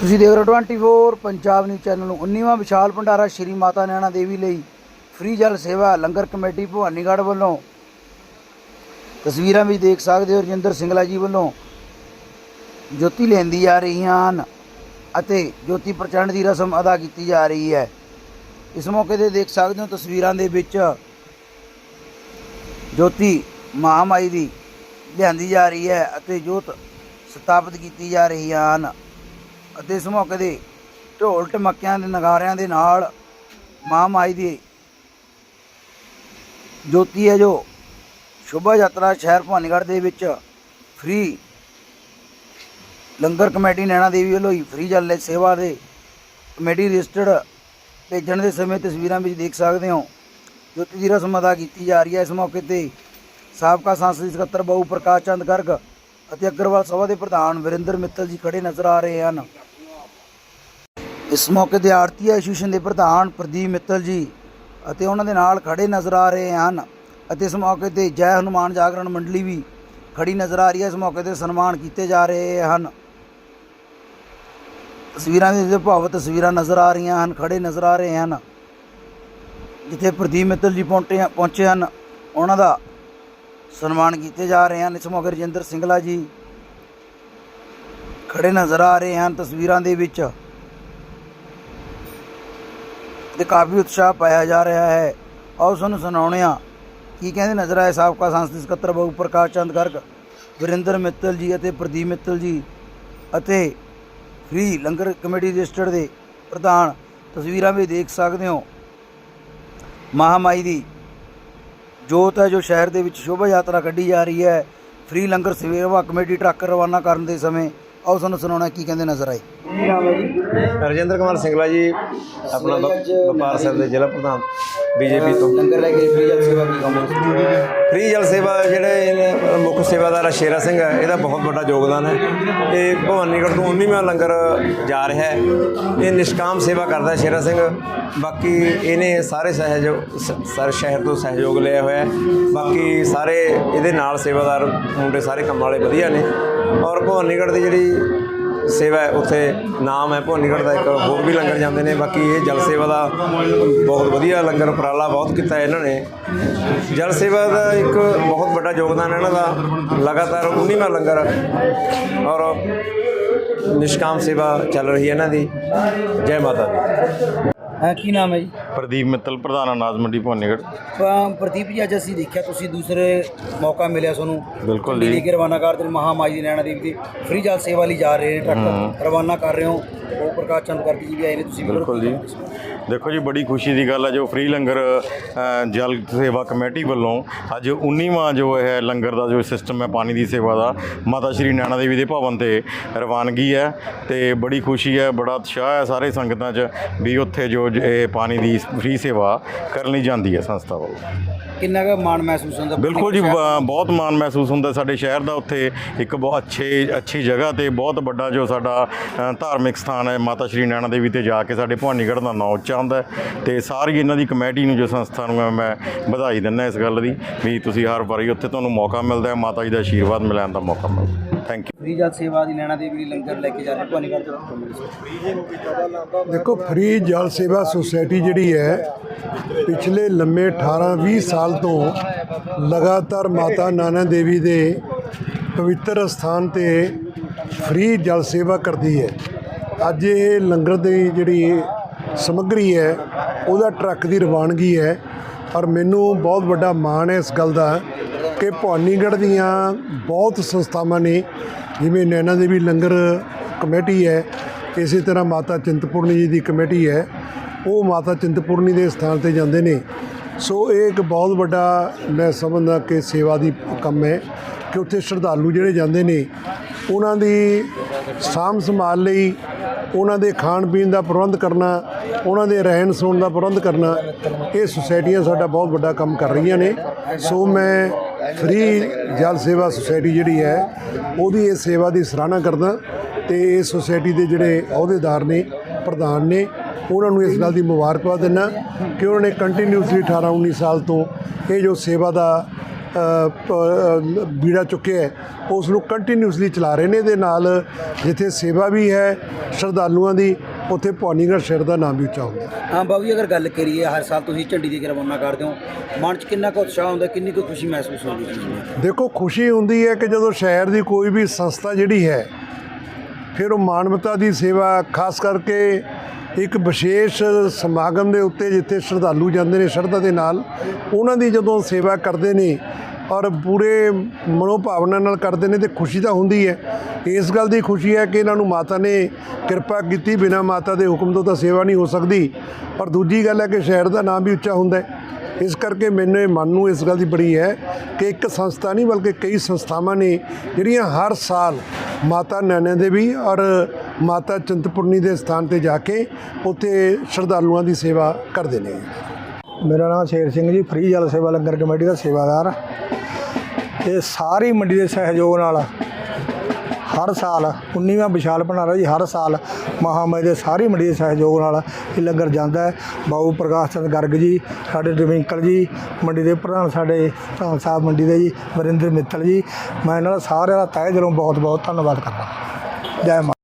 ਤੁਸੀਂ ਦੇਖ ਰਹੇ ਹੋ 24 ਪੰਜਾਬ ਨਿਊਜ਼ ਚੈਨਲ ਨੂੰ। 19ਵਾਂ ਵਿਸ਼ਾਲ ਭੰਡਾਰਾ ਸ਼੍ਰੀ ਮਾਤਾ ਨੈਣਾ ਦੇਵੀ ਲਈ ਫ੍ਰੀ ਜਲ ਸੇਵਾ, ਲੰਗਰ ਕਮੇਟੀ ਭਵਾਨੀਗੜ੍ਹ ਵੱਲੋਂ। ਤਸਵੀਰਾਂ ਵਿੱਚ ਦੇਖ ਸਕਦੇ ਹੋ ਰਜਿੰਦਰ ਸਿੰਗਲਾ ਜੀ ਵੱਲੋਂ। ਜੋਤੀ ਲੈਂਦੀ ਜਾ ਰਹੀਆਂ ਹਨ ਅਤੇ ਜੋਤੀ ਪ੍ਰਚੰਡ ਦੀ ਰਸਮ ਅਦਾ ਕੀਤੀ ਜਾ ਰਹੀ ਹੈ। ਇਸ ਮੌਕੇ ਤੇ ਦੇਖ ਸਕਦੇ ਹੋ ਤਸਵੀਰਾਂ ਦੇ ਵਿੱਚ ਜੋਤੀ ਮਹਾਮਾਈ ਦੀ ਲਿਆਂਦੀ ਜਾ ਰਹੀ ਹੈ ਅਤੇ ਜੋਤ ਸਥਾਪਿਤ ਕੀਤੀ ਜਾ ਰਹੀ ਹਨ। ਅਤੇ ਇਸ ਮੌਕੇ ਦੇ ਢੋਲ ਟਮਕਿਆਂ ਦੇ ਨਗਾਰਿਆਂ ਦੇ ਨਾਲ ਮਹਾਮਾਈ ਦੀ ਜੋਤੀ ਹੈ ਜੋ ਸ਼ੋਭਾ ਯਾਤਰਾ ਸ਼ਹਿਰ ਭਵਾਨੀਗੜ੍ਹ ਦੇ ਵਿੱਚ ਫ੍ਰੀ ਲੰਗਰ ਕਮੇਟੀ ਨੈਣਾ ਦੇਵੀ ਵੱਲੋਂ ਹੀ ਫ੍ਰੀ ਜਲ ਸੇਵਾ ਦੇ ਕਮੇਟੀ ਰਜਿਸਟਰਡ ਭੇਜਣ ਦੇ ਸਮੇਂ ਤਸਵੀਰਾਂ ਵਿੱਚ ਦੇਖ ਸਕਦੇ ਹੋ। ਜੋਤੀ ਦੀ ਰਸਮ ਅਦਾ ਕੀਤੀ ਜਾ ਰਹੀ ਹੈ। ਇਸ ਮੌਕੇ ਤੇ ਸਾਬਕਾ ਸੰਸਦੀ ਸਕੱਤਰ ਬਾਬੂ ਪ੍ਰਕਾਸ਼ ਚੰਦ ਗਰਗ ਅਤੇ ਅਗਰਵਾਲ ਸਭਾ ਦੇ ਪ੍ਰਧਾਨ ਵਰਿੰਦਰ ਮਿੱਤਲ ਜੀ ਖੜੇ ਨਜ਼ਰ ਆ ਰਹੇ ਹਨ। ਇਸ ਮੌਕੇ ਤੇ ਆਰਤੀ ਐਸੋਸੀਏਸ਼ਨ ਦੇ ਪ੍ਰਧਾਨ ਪ੍ਰਦੀਪ ਮਿੱਤਲ ਜੀ ਅਤੇ ਉਹਨਾਂ ਦੇ ਨਾਲ ਖੜੇ ਨਜ਼ਰ ਆ ਰਹੇ ਹਨ ਅਤੇ ਇਸ ਮੌਕੇ ਤੇ ਜੈ ਹਨੂਮਾਨ ਜਾਗਰਣ ਮੰਡਲੀ ਵੀ ਖੜੀ ਨਜ਼ਰ ਆ ਰਹੀ ਹੈ। ਇਸ ਮੌਕੇ ਤੇ ਸਨਮਾਨ ਕੀਤੇ ਜਾ ਰਹੇ ਹਨ। ਤਸਵੀਰਾਂ ਵਿੱਚ ਭਾਵ ਤਸਵੀਰਾਂ ਨਜ਼ਰ ਆ ਰਹੀਆਂ ਹਨ, ਖੜੇ ਨਜ਼ਰ ਆ ਰਹੇ ਹਨ। ਜਿੱਥੇ ਪ੍ਰਦੀਪ ਮਿੱਤਲ ਜੀ ਪਹੁੰਚੇ ਪਹੁੰਚੇ ਹਨ, ਉਹਨਾਂ ਦਾ ਸਨਮਾਨ ਕੀਤੇ ਜਾ ਰਹੇ ਹਨ। ਇਸ ਮੌਕੇ ਰਜਿੰਦਰ ਸਿੰਗਲਾ ਜੀ ਖੜੇ ਨਜ਼ਰ ਆ ਰਹੇ ਹਨ ਤਸਵੀਰਾਂ ਦੇ ਵਿੱਚ। ਤੇ ਕਾਫੀ ਉਤਸ਼ਾਹ ਪਾਇਆ ਜਾ ਰਿਹਾ ਹੈ। ਆਓ ਸਾਨੂੰ ਸੁਣਾਉਣੇ ਆ ਕੀ ਕਹਿੰਦੇ ਨਜ਼ਰ ਆਏ ਸਾਬਕਾ ਸੰਸਦੀ ਸਕੱਤਰ ਬਾਬੂ ਪ੍ਰਕਾਸ਼ ਚੰਦ ਗਰਗ, ਵਰਿੰਦਰ ਮਿੱਤਲ ਜੀ ਅਤੇ ਪ੍ਰਦੀਪ ਮਿੱਤਲ ਜੀ ਅਤੇ ਫ੍ਰੀ ਲੰਗਰ ਕਮੇਟੀ ਰਜਿਸਟਰਡ ਦੇ ਪ੍ਰਧਾਨ ਤਸਵੀਰਾਂ ਵੀ ਦੇਖ ਸਕਦੇ ਹੋ। ਮਹਾਮਾਈ ਦੀ ਜੋਤ ਹੈ ਜੋ ਸ਼ਹਿਰ ਦੇ ਵਿੱਚ ਸ਼ੋਭਾ ਯਾਤਰਾ ਕੱਢੀ ਜਾ ਰਹੀ ਹੈ। ਫ੍ਰੀ ਲੰਗਰ ਸੇਵਾ ਕਮੇਟੀ ਟਰੱਕ ਰਵਾਨਾ ਕਰਨ ਦੇ ਸਮੇਂ ਆਓ ਸਾਨੂੰ ਸੁਣਾਉਣਾ ਕੀ ਕਹਿੰਦੇ ਨਜ਼ਰ ਆਏ। ਰਜਿੰਦਰ ਕੁਮਾਰ ਸਿੰਗਲਾ ਜੀ ਆਪਣਾ ਵਪਾਰ ਸਰ ਦੇ ਜ਼ਿਲ੍ਹਾ ਪ੍ਰਧਾਨ ਬੀਜੇਪੀ ਤੋਂ। ਲੰਗਰ ਲੈ ਕੇ ਫ੍ਰੀ ਜਲ ਸੇਵਾ ਕੀ ਕੰਮ ਫ੍ਰੀ ਜਲ ਸੇਵਾ ਜਿਹੜੇ ਮੁੱਖ ਸੇਵਾਦਾਰ ਸ਼ੇਰਾ ਸਿੰਘ ਹੈ ਇਹਦਾ ਬਹੁਤ ਵੱਡਾ ਯੋਗਦਾਨ ਹੈ। ਇਹ ਭਵਾਨੀਗੜ੍ਹ ਤੋਂ 19ਵਾਂ ਲੰਗਰ ਜਾ ਰਿਹਾ ਹੈ। ਇਹ ਨਿਸ਼ਕਾਮ ਸੇਵਾ ਕਰਦਾ ਹੈ ਸ਼ੇਰਾ ਸਿੰਘ। ਬਾਕੀ ਇਹਨੇ ਸਾਰੇ ਸਹਿਯੋਗ ਸਾਰੇ ਸ਼ਹਿਰ ਤੋਂ ਸਹਿਯੋਗ ਲਿਆ ਹੋਇਆ ਹੈ। ਬਾਕੀ ਸਾਰੇ ਇਹਦੇ ਨਾਲ ਸੇਵਾਦਾਰ ਮੁੰਡੇ ਸਾਰੇ ਕੰਮ ਵਾਲੇ ਵਧੀਆ ਨੇ। ਔਰ ਭਵਾਨੀਗੜ੍ਹ ਦੀ ਜਿਹੜੀ ਸੇਵਾ ਹੈ, ਉੱਥੇ ਨਾਮ ਹੈ ਭਵਾਨੀਗੜ੍ਹ ਦਾ, ਇੱਕ ਹੋਰ ਵੀ ਲੰਗਰ ਜਾਂਦੇ ਨੇ, ਬਾਕੀ ਇਹ ਜਲ ਸੇਵਾ ਦਾ ਬਹੁਤ ਵਧੀਆ ਲੰਗਰ ਉਪਰਾਲਾ ਬਹੁਤ ਕੀਤਾ ਇਹਨਾਂ ਨੇ। ਜਲ ਸੇਵਾ ਦਾ ਇੱਕ ਬਹੁਤ ਵੱਡਾ ਯੋਗਦਾਨ ਇਹਨਾਂ ਦਾ, ਲਗਾਤਾਰ 19ਵਾਂ ਲੰਗਰ ਔਰ ਨਿਸ਼ਕਾਮ ਸੇਵਾ ਚੱਲ ਰਹੀ ਹੈ ਇਹਨਾਂ ਦੀ। ਜੈ ਮਾਤਾ ਦੀ। ਹਾਂ ਕੀ ਨਾਮ ਹੈ ਜੀ? ਪ੍ਰਦੀਪ ਮਿੱਤਲ ਪ੍ਰਧਾਨ ਅਨਾਜ ਮੰਡੀ ਭਵਾਨੀਗੜ੍ਹ। ਅ, ਪ੍ਰਦੀਪ ਜੀ ਅੱਜ ਅਸੀਂ ਦੇਖਿਆ ਤੁਸੀਂ ਦੂਸਰੇ ਮੌਕਾ ਮਿਲਿਆ ਤੁਹਾਨੂੰ ਬਿਲਕੁਲ ਜੀ। ਕੇ ਰਵਾਨਾ ਕਰਦੇ ਹੋ ਮਹਾਮਾਈ ਦੀ ਨੈਣਾ ਦੇਵੀ ਦੀ ਫ੍ਰੀ ਜਲ ਸੇਵਾ ਲਈ ਜਾ ਰਹੇ ਨੇ ਟਰੱਕ। ਰਵਾਨਾ ਕਰ ਰਹੇ ਹੋ। ਉਹ ਪ੍ਰਕਾਸ਼ ਚੰਦ ਗਰਗ ਜੀ ਵੀ ਆਏ ਨੇ ਤੁਸੀਂ ਬਿਲਕੁਲ ਜੀ। ਦੇਖੋ। ਜੀ ਬੜੀ ਖੁਸ਼ੀ ਦੀ ਗੱਲ ਹੈ ਜੋ ਫ੍ਰੀ ਲੰਗਰ ਜਲ ਸੇਵਾ ਕਮੇਟੀ ਵੱਲੋਂ ਅੱਜ 19ਵਾਂ ਜੋ ਇਹ ਲੰਗਰ ਦਾ ਜੋ ਸਿਸਟਮ ਹੈ ਪਾਣੀ ਦੀ ਸੇਵਾ ਦਾ ਮਾਤਾ ਸ਼੍ਰੀ ਨੈਣਾ ਦੇਵੀ ਦੇ ਭਵਨ ਤੇ ਰਵਾਨਗੀ ਹੈ। ਤੇ ਬੜੀ ਖੁਸ਼ੀ ਹੈ ਬੜਾ ਉਤਸ਼ਾਹ ਹੈ ਸਾਰੇ ਸੰਗਤਾਂ 'ਚ ਵੀ ਉੱਥੇ ਜ- ਇਹ ਪਾਣੀ ਦੀ ਫ੍ਰੀ ਸੇਵਾ ਕਰਨ ਲਈ ਜਾਂਦੀ ਹੈ ਸੰਸਥਾ ਵੱਲੋਂ। ਕਿੰਨਾ ਕੁ ਮਾਣ ਮਹਿਸੂਸ ਹੁੰਦਾ ਬਿਲਕੁਲ ਜੀ ਬ- ਬਹੁਤ ਮਾਣ ਮਹਿਸੂਸ ਹੁੰਦਾ ਸਾਡੇ ਸ਼ਹਿਰ ਦਾ ਉੱਥੇ। ਇੱਕ ਬਹੁਤ ਅੱਛੇ ਅੱਛੀ ਜਗ੍ਹਾ ਤੇ ਬਹੁਤ ਵੱਡਾ ਜੋ ਸਾਡਾ ਅ, ਧਾਰਮਿਕ ਸਥਾਨ ਹੈ ਮਾਤਾ ਸ਼੍ਰੀ ਨੈਣਾ ਦੇਵੀ ਤੇ ਜਾ ਕੇ ਸਾਡੇ ਭਵਾਨੀਗੜ੍ਹ ਦਾ ਨਾਂ ਉੱਚਾ ਹੁੰਦਾ ਹੈ। ਤੇ ਸਾਰੀ ਇਹਨਾਂ ਦੀ ਕਮੇਟੀ ਨੂੰ ਜੋ ਸੰਸਥਾ ਨੂੰ ਹੈ, ਮੈਂ ਵਧਾਈ ਦਿੰਦਾ ਇਸ ਗੱਲ ਦੀ ਵੀ ਤੁਸੀਂ ਹਰ ਵਾਰੀ ਉੱਥੇ ਤੁਹਾਨੂੰ ਮੌਕਾ ਮਿਲਦਾ ਹੈ ਮਾਤਾ ਜੀ ਦਾ ਆਸ਼ੀਰਵਾਦ ਮਿਲਣ ਦਾ ਮੌਕਾ ਮਿਲਦਾ ਥੈਂਕ ਯੂ ਫ੍ਰੀ ਜਲ ਸੇਵਾ ਦੀ ਨੈਣਾ ਦੇਵੀ ਲਈ ਲੰਗਰ ਲੈ ਕੇ ਜਾ ਰਹੇ ਪਾਣੀ ਕਰਦੇ ਦੇਖੋ ਫ੍ਰੀ ਜਲ ਸੇਵਾ ਸੁਸਾਇਟੀ ਜਿਹੜੀ ਹੈ ਪਿਛਲੇ ਲੰਮੇ 18-20 ਸਾਲ ਤੋਂ ਲਗਾਤਾਰ ਮਾਤਾ ਨਾਨਾ ਦੇਵੀ ਦੇ ਪਵਿੱਤਰ ਸਥਾਨ ਤੇ ਫ੍ਰੀ ਜਲ ਸੇਵਾ ਕਰਦੀ ਹੈ। ਅੱਜ ਇਹ ਲੰਗਰ ਦੀ ਜਿਹੜੀ ਸਮੱਗਰੀ ਹੈ ਉਹਦਾ ਟਰੱਕ ਦੀ ਰਵਾਨਗੀ ਹੈ। ਔਰ ਮੈਨੂੰ ਬਹੁਤ ਵੱਡਾ ਮਾਣ ਹੈ ਇਸ ਗੱਲ ਦਾ ਕਿ ਭਵਾਨੀਗੜ੍ਹ ਦੀਆਂ ਬਹੁਤ ਸੰਸਥਾਵਾਂ ਨੇ, ਜਿਵੇਂ ਨੈਣਾ ਦੇਵੀ ਲੰਗਰ ਕਮੇਟੀ ਹੈ, ਇਸੇ ਤਰ੍ਹਾਂ ਮਾਤਾ ਚਿੰਤਪੁਰਨੀ ਜੀ ਦੀ ਕਮੇਟੀ ਹੈ, ਉਹ ਮਾਤਾ ਚਿੰਤਪੁਰਨੀ ਦੇ ਸਥਾਨ ਤੇ ਜਾਂਦੇ ਨੇ। ਸੋ ਇਹ ਇੱਕ ਬਹੁਤ ਵੱਡਾ, ਮੈਂ ਸਮਝਦਾ ਕਿ ਸੇਵਾ ਦੀ ਕੰਮ ਹੈ ਕਿ ਉੱਥੇ ਸ਼ਰਧਾਲੂ ਜਿਹੜੇ ਜਾਂਦੇ ਨੇ, ਉਹਨਾਂ ਦੀ ਸਾਂਭ ਸੰਭਾਲ ਲਈ ਉਹਨਾਂ ਦੇ ਖਾਣ ਪੀਣ ਦਾ ਪ੍ਰਬੰਧ ਕਰਨਾ, ਉਹਨਾਂ ਦੇ ਰਹਿਣ ਸੌਣ ਦਾ ਪ੍ਰਬੰਧ ਕਰਨਾ, ਇਹ ਸੁਸਾਇਟੀਆਂ ਸਾਡਾ ਬਹੁਤ ਵੱਡਾ ਕੰਮ ਕਰ ਰਹੀਆਂ ਨੇ। ਸੋ ਮੈਂ ਫ੍ਰੀ ਜਲ ਸੇਵਾ ਸੁਸਾਇਟੀ ਜਿਹੜੀ ਹੈ, ਉਹਦੀ ਇਸ ਸੇਵਾ ਦੀ ਸਰਾਹਨਾ ਕਰਦਾ ਤੇ ਇਸ ਸੁਸਾਇਟੀ ਦੇ ਜਿਹੜੇ ਅਹੁਦੇਦਾਰ ਨੇ, ਪ੍ਰਧਾਨ ਨੇ, ਉਹਨਾਂ ਨੂੰ ਇਸ ਗੱਲ ਦੀ ਮੁਬਾਰਕਬਾਦ ਦਿੰਦਾ ਕਿ ਉਹਨਾਂ ਨੇ ਕੰਟੀਨਿਊਸਲੀ 18 19 ਸਾਲ ਤੋਂ ਇਹ ਜੋ ਸੇਵਾ ਦਾ ਬੀੜਾ ਚੁੱਕਿਆ ਹੈ। ਉਸ ਨੂੰ ਕੰਟੀਨਿਊਸਲੀ ਚਲਾ ਰਹੇ ਨੇ ਇਹਦੇ ਨਾਲ। ਜਿੱਥੇ ਸੇਵਾ ਵੀ ਹੈ ਸ਼ਰਧਾਲੂਆਂ ਦੀ ਉੱਥੇ ਭਵਾਨੀਗੜ੍ਹ ਸ਼ਹਿਰ ਦਾ ਨਾਮ ਵੀ ਉੱਚਾ ਹੁੰਦਾ ਹੈ। ਬਾਬੂ ਜੀ ਅਗਰ ਗੱਲ ਕਰੀਏ ਹਰ ਸਾਲ ਤੁਸੀਂ ਝੰਡੀ ਦੀ ਰਵਾਨਾ ਕਰਦੇ ਹੋ। ਮਨ 'ਚ ਕਿੰਨਾ ਕੁ ਉਤਸ਼ਾਹ ਹੁੰਦਾ ਕਿੰਨੀ ਕੁ ਖੁਸ਼ੀ ਮਹਿਸੂਸ ਹੁੰਦੀ ਹੈ? ਦੇਖੋ ਖੁਸ਼ੀ ਹੁੰਦੀ ਹੈ ਕਿ ਜਦੋਂ ਸ਼ਹਿਰ ਦੀ ਕੋਈ ਵੀ ਸੰਸਥਾ ਜਿਹੜੀ ਹੈ ਫਿਰ ਉਹ ਮਾਨਵਤਾ ਦੀ ਸੇਵਾ ਖਾਸ ਕਰਕੇ ਇੱਕ ਵਿਸ਼ੇਸ਼ ਸਮਾਗਮ ਦੇ ਉੱਤੇ ਜਿੱਥੇ ਸ਼ਰਧਾਲੂ ਜਾਂਦੇ ਨੇ ਸ਼ਰਧਾ ਦੇ ਨਾਲ, ਉਹਨਾਂ ਦੀ ਜਦੋਂ ਸੇਵਾ ਕਰਦੇ ਨੇ ਔਰ ਪੂਰੇ ਮਨੋਭਾਵਨਾ ਨਾਲ ਕਰਦੇ ਨੇ ਤੇ ਖੁਸ਼ੀ ਤਾਂ ਹੁੰਦੀ ਹੈ। ਇਸ ਗੱਲ ਦੀ ਖੁਸ਼ੀ ਹੈ ਕਿ ਇਹਨਾਂ ਨੂੰ ਮਾਤਾ ਨੇ ਕਿਰਪਾ ਕੀਤੀ, ਬਿਨਾਂ ਮਾਤਾ ਦੇ ਹੁਕਮ ਤੋਂ ਤਾਂ ਸੇਵਾ ਨਹੀਂ ਹੋ ਸਕਦੀ। ਔਰ ਦੂਜੀ ਗੱਲ ਹੈ ਕਿ ਸ਼ਹਿਰ ਦਾ ਨਾਮ ਵੀ ਉੱਚਾ ਹੁੰਦਾ ਹੈ। ਇਸ ਕਰਕੇ ਮੈਨੂੰ ਇਹ ਮਨ ਨੂੰ ਇਸ ਗੱਲ ਦੀ ਬੜੀ ਹੈ ਕਿ ਇੱਕ ਸੰਸਥਾ ਨਹੀਂ, ਬਲਕਿ ਕਈ ਸੰਸਥਾਵਾਂ ਨੇ, ਜਿਹੜੀਆਂ ਹਰ ਸਾਲ ਮਾਤਾ ਨੈਣਾ ਦੇਵੀ ਔਰ ਮਾਤਾ ਚਿੰਤਪੁਰਨੀ ਦੇ ਸਥਾਨ ਤੇ ਜਾ ਕੇ ਉੱਥੇ ਸ਼ਰਧਾਲੂਆਂ ਦੀ ਸੇਵਾ ਕਰਦੇ ਨੇ। ਮੇਰਾ ਨਾਮ ਸ਼ੇਰ ਸਿੰਘ ਜੀ, ਫ੍ਰੀ ਜਲ ਸੇਵਾ ਲੰਗਰ ਕਮੇਟੀ ਦਾ ਸੇਵਾਦਾਰ। ਇਹ ਸਾਰੀ ਮੰਡੀ ਦੇ ਸਹਿਯੋਗ ਨਾਲ ਹਰ ਸਾਲ 19ਵਾਂ ਵਿਸ਼ਾਲ ਭੰਡਾਰਾ ਜੀ, ਹਰ ਸਾਲ ਮਹਾਮਾਈ ਦੇ ਸਾਰੀ ਮੰਡੀ ਦੇ ਸਹਿਯੋਗ ਨਾਲ ਇਹ ਲੰਗਰ ਜਾਂਦਾ ਹੈ। ਬਾਬੂ ਪ੍ਰਕਾਸ਼ ਚੰਦ ਗਰਗ ਜੀ, ਸਾਡੇ ਡਵਿੰਕਲ ਜੀ, ਮੰਡੀ ਦੇ ਪ੍ਰਧਾਨ ਸਾਡੇ ਪ੍ਰਧਾਨ ਸਾਹਿਬ ਮੰਡੀ ਦੇ ਜੀ, ਵਰਿੰਦਰ ਮਿੱਤਲ ਜੀ। ਮੈਂ ਇਹਨਾਂ ਦਾ ਸਾਰਿਆਂ ਦਾ ਤਹਿ ਦਿਲੋਂ ਬਹੁਤ ਬਹੁਤ ਧੰਨਵਾਦ ਕਰਦਾ। ਜੈ ਮਾਤਾ